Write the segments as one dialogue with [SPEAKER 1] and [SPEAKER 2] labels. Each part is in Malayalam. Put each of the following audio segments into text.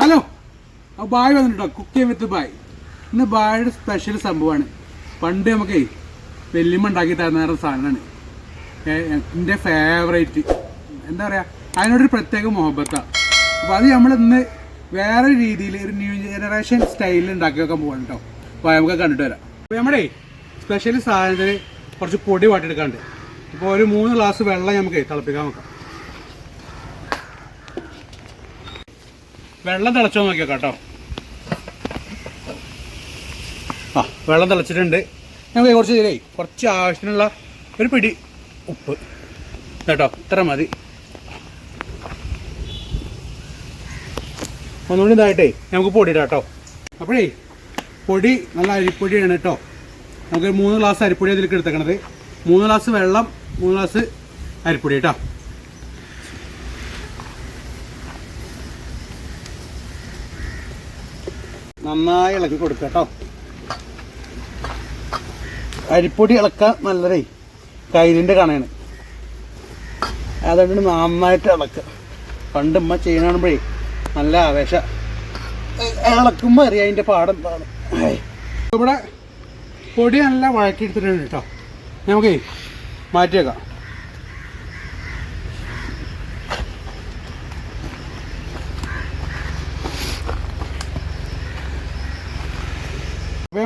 [SPEAKER 1] ഹലോ. ആ ബായ് വന്നിട്ടോ കുക്ക് ചെയ്യാൻ വിത്ത് ബായ് ഇന്ന് ബായുടെ സ്പെഷ്യൽ സംഭവമാണ്. പണ്ട് നമുക്ക് വെല്ലുമ്മ ഉണ്ടാക്കി തരുന്ന സാധനമാണ്. എന്റെ ഫേവറേറ്റ് എന്താ പറയുക അതിനോടൊരു പ്രത്യേക മുഹബത്താണ് അപ്പോൾ അത് നമ്മൾ ഇന്ന് വേറെ രീതിയിൽ ഒരു ന്യൂ ജനറേഷൻ സ്റ്റൈലിൽ ഉണ്ടാക്കി വെക്കാൻ പോകണം കേട്ടോ അപ്പോൾ നമുക്ക് കണ്ടിട്ട് വരാം. അപ്പോൾ നമ്മുടെ സ്പെഷ്യൽ സാധനത്തിന് കുറച്ച് പൊടി വാട്ടിയെടുക്കാണ്ട് ഇപ്പോൾ ഒരു മൂന്ന് ഗ്ലാസ് വെള്ളം നമുക്ക് തിളപ്പിക്കാൻ നോക്കാം വെള്ളം തിളച്ചോ നോക്കിയോ കേട്ടോ. ആ വെള്ളം തിളച്ചിട്ടുണ്ട്. നമുക്ക് കുറച്ച് ഇതിലേ കുറച്ച് ആവശ്യത്തിനുള്ള ഒരു പിടി ഉപ്പ്. കേട്ടോ ഇത്ര മതി. ഒന്നുകൂടി ഇതായിട്ടേ നമുക്ക് പൊടി ഇടാം കേട്ടോ. അപ്പോഴേ പൊടി നല്ല അരിപ്പൊടിയാണ് കേട്ടോ. നമുക്ക് മൂന്ന് ഗ്ലാസ് അരിപ്പൊടി അതിലേക്ക് എടുത്തേക്കണത്. മൂന്ന് ഗ്ലാസ് വെള്ളം മൂന്ന് ഗ്ലാസ് അരിപ്പൊടി കേട്ടോ. നന്നായി ഇളക്കി കൊടുക്കുക കേട്ടോ അരിപ്പൊടി ഇളക്കാൻ നല്ലതേ കയ്യിലിന്റെ കണയാണ്. അതുകൊണ്ട് നന്നായിട്ട് ഇളക്കുക. പണ്ട് ഉമ്മ ചെയ്യണമ്പോഴേ നല്ല ആവേശ. ഇളക്കുമ്പോൾ അറിയാം അതിന്റെ പാടം എന്താണ്. ഇവിടെ പൊടി നല്ല വഴക്കിയെടുത്തിട്ടുണ്ട് കേട്ടോ നമുക്കേ മാറ്റി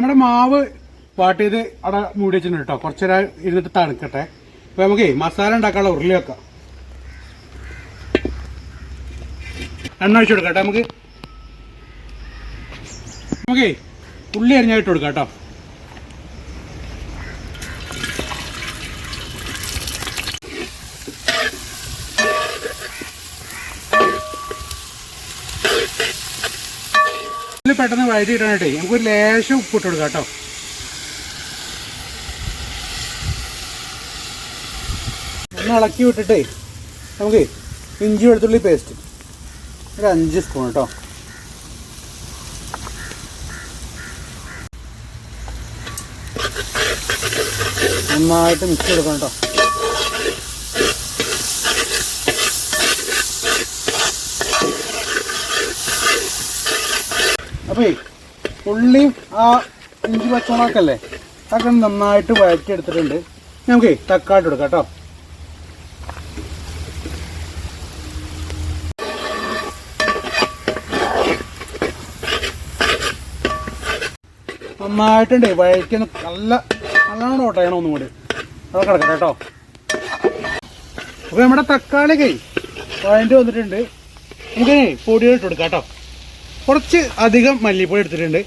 [SPEAKER 1] നമ്മുടെ മാവ് വാട്ടിയത് അവിടെ മൂടി വെച്ചിട്ടുണ്ട് കേട്ടോ കുറച്ച് നേരം ഇരുന്നിട്ട് തണുക്കട്ടെ. അപ്പോൾ നമുക്ക് മസാല ഉണ്ടാക്കാനുള്ള ഉരുളി വെക്കാം. എണ്ണ ഒഴിച്ചു കൊടുക്കാം നമുക്ക് നമുക്കേ ഉള്ളി അരിഞ്ഞായിട്ട് കൊടുക്കാം കേട്ടോ ഇതിൽ പെട്ടെന്ന് വഴറ്റി ഇടാനായിട്ടേ നമുക്കൊരു ലേശം ഉപ്പ് ഇട്ട് കൊടുക്കാം കേട്ടോ. ഒന്ന് ഇളക്കി വിട്ടിട്ടേ നമുക്ക് ഇഞ്ചി വെളുത്തുള്ളി പേസ്റ്റ് ഒരു അഞ്ച് സ്പൂൺ കേട്ടോ. നന്നായിട്ട് മിക്സ് കൊടുക്കണം കേട്ടോ. അപ്പേ ഉള്ളിയും ആ ഇഞ്ചി പച്ചമുളകല്ലേ അതൊക്കെ നന്നായിട്ട് വഴറ്റി എടുത്തിട്ടുണ്ട് നമുക്കേ തക്കാട്ട് എടുക്കാം കേട്ടോ. നന്നായിട്ടുണ്ട്. വഴറ്റിന്ന് നല്ല നല്ലോണം ഓട്ടയണം ഒന്നും കൂടി അതൊക്കെ കിടക്കട്ടെ കേട്ടോ. അപ്പോൾ നമ്മുടെ തക്കാളി കൈ വഴറ്റി വന്നിട്ടുണ്ട്. നമുക്ക് പൊടികൾ ഇട്ട് കൊടുക്കാം കേട്ടോ. കുറച്ച് അധികം മല്ലിപ്പൊടി എടുത്തിട്ടുണ്ട്.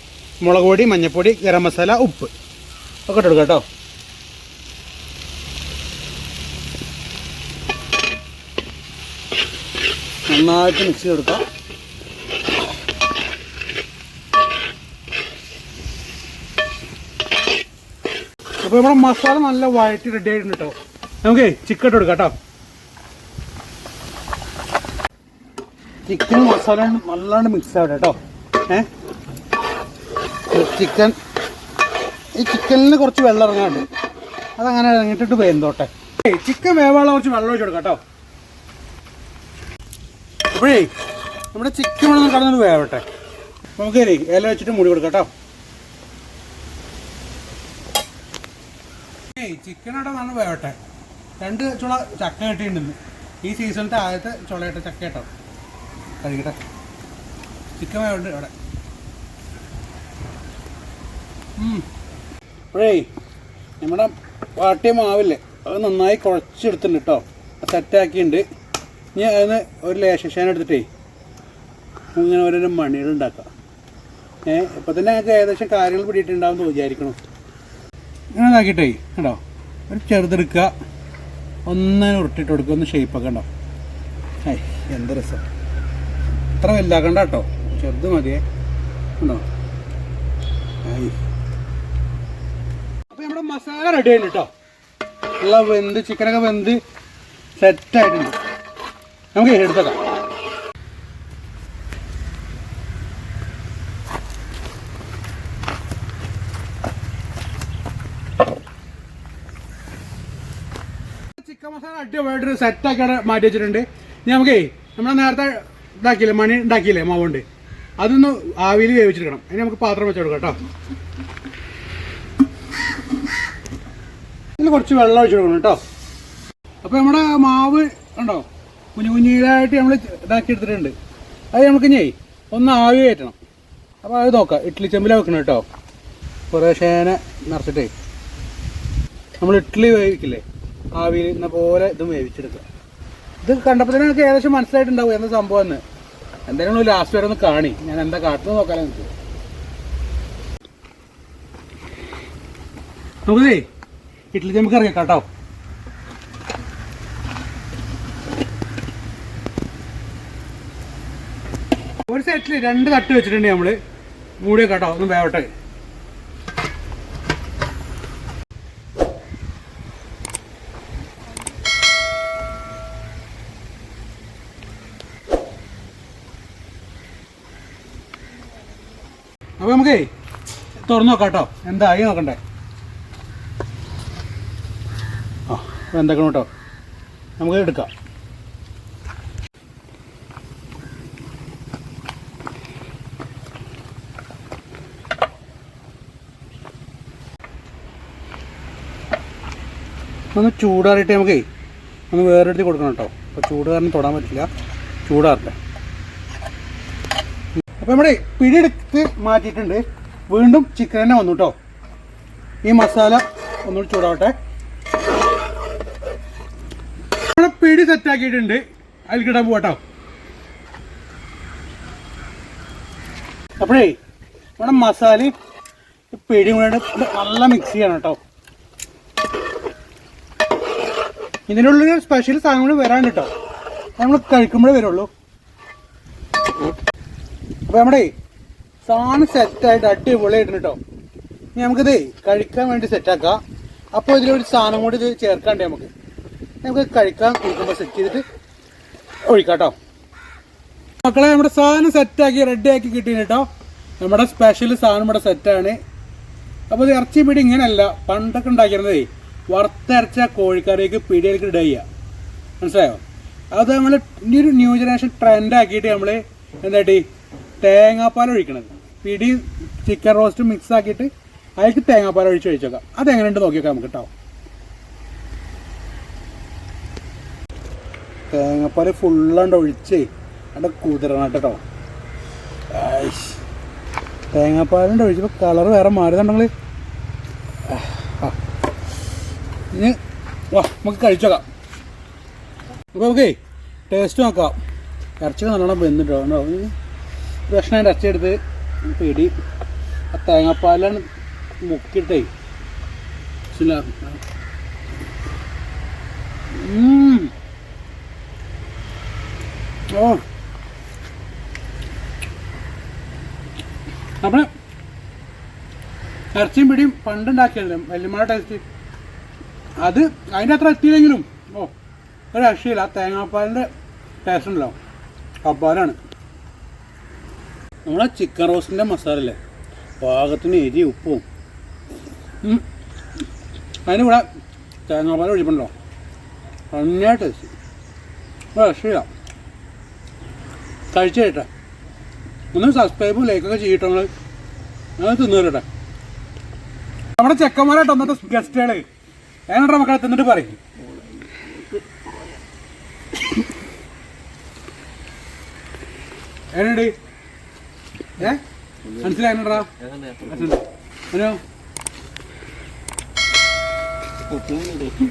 [SPEAKER 1] മുളക് പൊടി മഞ്ഞൾപ്പൊടി ഗരം മസാല ഉപ്പ്. ഒക്കെ ഇട്ട് കൊടുക്കാം കേട്ടോ. നന്നായിട്ട് മിക്സ് ചെയ്തെടുക്കാം അപ്പോൾ നമ്മുടെ മസാല നല്ല വഴറ്റി റെഡി ആയിട്ടുണ്ട് കേട്ടോ. നമുക്ക് ചിക്കൻ ഇട്ട് കേട്ടോ. ചിക്കനും മസാല നല്ലാണ്ട് മിക്സ് ആവട്ടെ കേട്ടോ. ഏ? ചിക്കൻ ഈ ചിക്കനിൽ കുറച്ച് വെള്ളം ഇറങ്ങാണ്ട് അതങ്ങനെ ഇറങ്ങിയിട്ടിട്ട് വേന്തോട്ടെ. ചിക്കൻ വേവാള കുറച്ച് വെള്ളം ഒഴിച്ചു കൊടുക്കാം കേട്ടോ. അപ്പോഴേ നമ്മുടെ ചിക്കൻ വേണം കടന്നിട്ട് വേവട്ടെ. നമുക്ക് ഇല വെച്ചിട്ട് മൂടി കൊടുക്കാം കേട്ടോ. ചിക്കൻ അവിടെ നല്ല വേവട്ടെ. രണ്ട് ചുള ചക്ക കിട്ടിയിട്ടുണ്ടെന്ന് ഈ സീസണിന്റെ ആദ്യത്തെ ചുളയിട്ട ചക്ക കേട്ടോ. കഴിക്കട്ടെ. ചിക്കൻ വേവുണ്ട് അവിടെ. അപ്പോഴേ നമ്മുടെ വാട്ടിയ മാവില്ലേ അത് നന്നായി കുഴച്ചെടുത്തിട്ടുണ്ട് കേട്ടോ സെറ്റാക്കിയിട്ടുണ്ട്. ഇനി അതിന് ഒരു ലേശേഷൻ എടുത്തിട്ടേ ഇങ്ങനെ ഓരോരോ മണികൾ ഉണ്ടാക്കാം. ഏ ഇപ്പം തന്നെ ഞങ്ങൾക്ക് ഏകദേശം കാര്യങ്ങൾ പിടിയിട്ടുണ്ടാവും വിചാരിക്കണം. ഇങ്ങനെ ഇതാക്കിയിട്ടേ കേട്ടോ ഒരു ചെറുതെടുക്കുക. ഒന്നിനെ ഉരുട്ടിട്ട് കൊടുക്കുക ഒന്ന് ഷേപ്പൊക്കെ ഉണ്ടോ ഏയ് എന്ത് രസം. ഇത്ര വലുതാക്കണ്ട കേട്ടോ. ചെറുത് മതിയേ. ഉണ്ടോ? അപ്പോൾ നമ്മുടെ മസാല റെഡി ആയിട്ടുണ്ട് കേട്ടോ. നല്ല വെന്ത് ചിക്കനൊക്കെ വെന്ത് സെറ്റായിട്ടുണ്ട് നമുക്ക് എടുത്തേക്കാം. ചിക്കൻ മസാല അടിപൊളിയായിട്ട് സെറ്റാക്കി മാറ്റി വെച്ചിട്ടുണ്ട്. നമുക്കേ നമ്മൾ നേരത്തെ ഇതാക്കിയില്ലേ മണി ഉണ്ടാക്കിയില്ലേ? മാവുണ്ട് അതൊന്ന് ആവിയിൽ വേവിച്ചെടുക്കണം. അതിന് നമുക്ക് പാത്രം വെച്ച് കൊടുക്കാം കേട്ടോ. ഇതിൽ കുറച്ച് വെള്ളം ഒഴിച്ച് കൊടുക്കണം കേട്ടോ. അപ്പോൾ നമ്മുടെ മാവ് ഉണ്ടോ കുഞ്ഞു കുഞ്ഞിലായിട്ട് നമ്മൾ ഇതാക്കി എടുത്തിട്ടുണ്ട്. അത് നമുക്ക് ഇനി ഒന്ന് ആവി കയറ്റണം. അപ്പോൾ അത് നോക്കാം. ഇഡ്ഡലി ചെമ്പിലാണ് വെക്കണം കേട്ടോ. കുറേശേന നിറച്ചിട്ടേ. നമ്മൾ ഇഡ്ഡലി വേവിക്കില്ലേ? ആവിയിൽ ഇന്ന പോലെ ഇതും വേവിച്ചെടുക്കുക. ഇത് കണ്ടപ്പോൾ തന്നെ എനിക്ക് ഏകദേശം മനസ്സിലായിട്ടുണ്ടാവും എന്താ സംഭവം എന്ന് എന്തായാലും ലാസ്റ്റ് വരെ ഒന്ന് കാണി. ഞാൻ എന്താ കാട്ടുന്നത് നോക്കാലോ എനിക്ക്. നമുക്കേ ഇഡ്ലി നമുക്ക് ഇറങ്ങി കേട്ടോ. ഒരു സെറ്റിൽ രണ്ട് തട്ട് വെച്ചിട്ടുണ്ട് നമ്മൾ. മൂടിയ കേട്ടോ ഒന്ന് വേവട്ടെ അപ്പൊ നമുക്കേ തുറന്നു നോക്കാം കേട്ടോ. എന്തായി നോക്കണ്ടേ? ആ എന്തൊക്കെ കേട്ടോ? നമുക്ക് എടുക്കാം. ഒന്ന് ചൂടാറിയിട്ട് നമുക്കേ ഒന്ന് വേറെടുത്ത് കൊടുക്കണം കേട്ടോ. അപ്പോൾ ചൂട് കാരണം തൊടാൻ പറ്റില്ല. ചൂടാറട്ടെ. അപ്പോൾ നമ്മുടെ പിടിയെടുത്ത് മാറ്റിയിട്ടുണ്ട്. വീണ്ടും ചിക്കൻ തന്നെ വന്നു കേട്ടോ ഈ മസാല ഒന്നുകൂടി ചൂടാവട്ടെ. നമ്മുടെ പിടി സെറ്റാക്കിയിട്ടുണ്ട് അതിൽ കിടാൻ പോട്ടോ അപ്പോഴേ നമ്മുടെ മസാല പിടി കൂടെ നല്ല മിക്സ് ചെയ്യണം കേട്ടോ ഇതിനുള്ളിൽ സ്പെഷ്യൽ സാധനങ്ങൾ വരാണ്ട് കേട്ടോ നമ്മൾ കഴിക്കുമ്പോഴേ വരുള്ളൂ. അപ്പൊ നമ്മുടെ സാധനം സെറ്റായിട്ട് അടിപൊളിയായിട്ടുണ്ട് കേട്ടോ ഇനി നമുക്കിത് കഴിക്കാൻ വേണ്ടി സെറ്റാക്കാം അപ്പോൾ ഇതിലൊരു സാധനം കൂടി ഇത് ചേർക്കാണ്ടേ നമുക്ക്. നമുക്ക് കഴിക്കാൻ കൊടുക്കുമ്പോൾ സെറ്റ് ചെയ്തിട്ട് ഒഴിക്കാം കേട്ടോ മക്കളെ നമ്മുടെ സാധനം സെറ്റാക്കി റെഡിയാക്കി കിട്ടിയിന് കേട്ടോ നമ്മുടെ സ്പെഷ്യൽ സാധനം ഇവിടെ സെറ്റാണ് അപ്പോൾ ഇത് ഇറച്ചി പിടി ഇങ്ങനെയല്ല പണ്ടൊക്കെ ഉണ്ടാക്കിയിരുന്നതേ വറുത്തരച്ച കോഴിക്കറിയൊക്കെ പിടിയിലേക്ക് ഇടുക ചെയ്യുക മനസ്സിലായോ? അത് നമ്മൾ ഇനി ഒരു ന്യൂ ജനറേഷൻ ട്രെൻഡ് ആക്കിയിട്ട് നമ്മൾ എന്താട്ടി തേങ്ങാപ്പാൽ ഒഴിക്കണത്. പിടി ചിക്കൻ റോസ്റ്റ് മിക്സ് ആക്കിയിട്ട് അതിലേക്ക് തേങ്ങാപ്പാൽ ഒഴിച്ച് കഴിച്ചേക്കാം അതെങ്ങനെയുണ്ട് നോക്കിയേക്കാം നമുക്ക് കേട്ടോ തേങ്ങാപ്പാൽ ഫുള്ളാണ്ട് ഒഴിച്ചേ അവിടെ കുതിരണം കേട്ടോ. തേങ്ങാപ്പാലിന്റെ ഒഴിച്ചപ്പോൾ കളർ വേറെ മാറിയതുണ്ടെങ്കിൽ ഇനി വാ നമുക്ക് കഴിച്ചേക്കാം അപ്പോൾ നമുക്കേ ടേസ്റ്റ് നോക്കാം. ഇറച്ചി നല്ലോണം വെന്നിട്ടോ കണ്ടോ ഒരു കഷ്ണം പേടി. ആ തേങ്ങാപ്പാലാണ് മുക്കിട്ടേ. ചില. ഓ. അപ്പം ഇറച്ചിയും പിടിയും പണ്ടുണ്ടാക്കിയല്ലേ? വല്യമ്മയുടെ ടേസ്റ്റ് അത് അതിന്റെ അത്ര എത്തിയില്ലെങ്കിലും ഓ ഒരു രക്ഷയില്ല. ആ തേങ്ങാപ്പാലിന്റെ ടേസ്റ്റ് ഉണ്ടല്ലോ. കപ്പാലാണ് നമ്മളെ ചിക്കൻ റോസ്റ്റിന്റെ മസാല അല്ലേ? പാകത്തിന് എരി ഉപ്പും. അതിന് ഇവിടെ തേങ്ങാപ്പാൽ ഒഴിപ്പുണ്ടോ നന്നായി ടേസ്റ്റ് കഴിച്ചു കേട്ടെ ഒന്ന് സബ്സ്ക്രൈബും ലൈക്കൊക്കെ ചെയ്യട്ടോ നിങ്ങൾ ഞങ്ങൾ തിന്നു തരട്ടെ നമ്മുടെ ചെക്കന്മാരായിട്ട് വന്നിട്ട് ഗസ്റ്റുകൾ എങ്ങനെ മക്കളെ തിന്നിട്ട് പറയും. ഏനുണ്ട് ഏ? അതെന്നേ മനോ?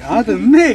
[SPEAKER 1] ആ തിന്നേ.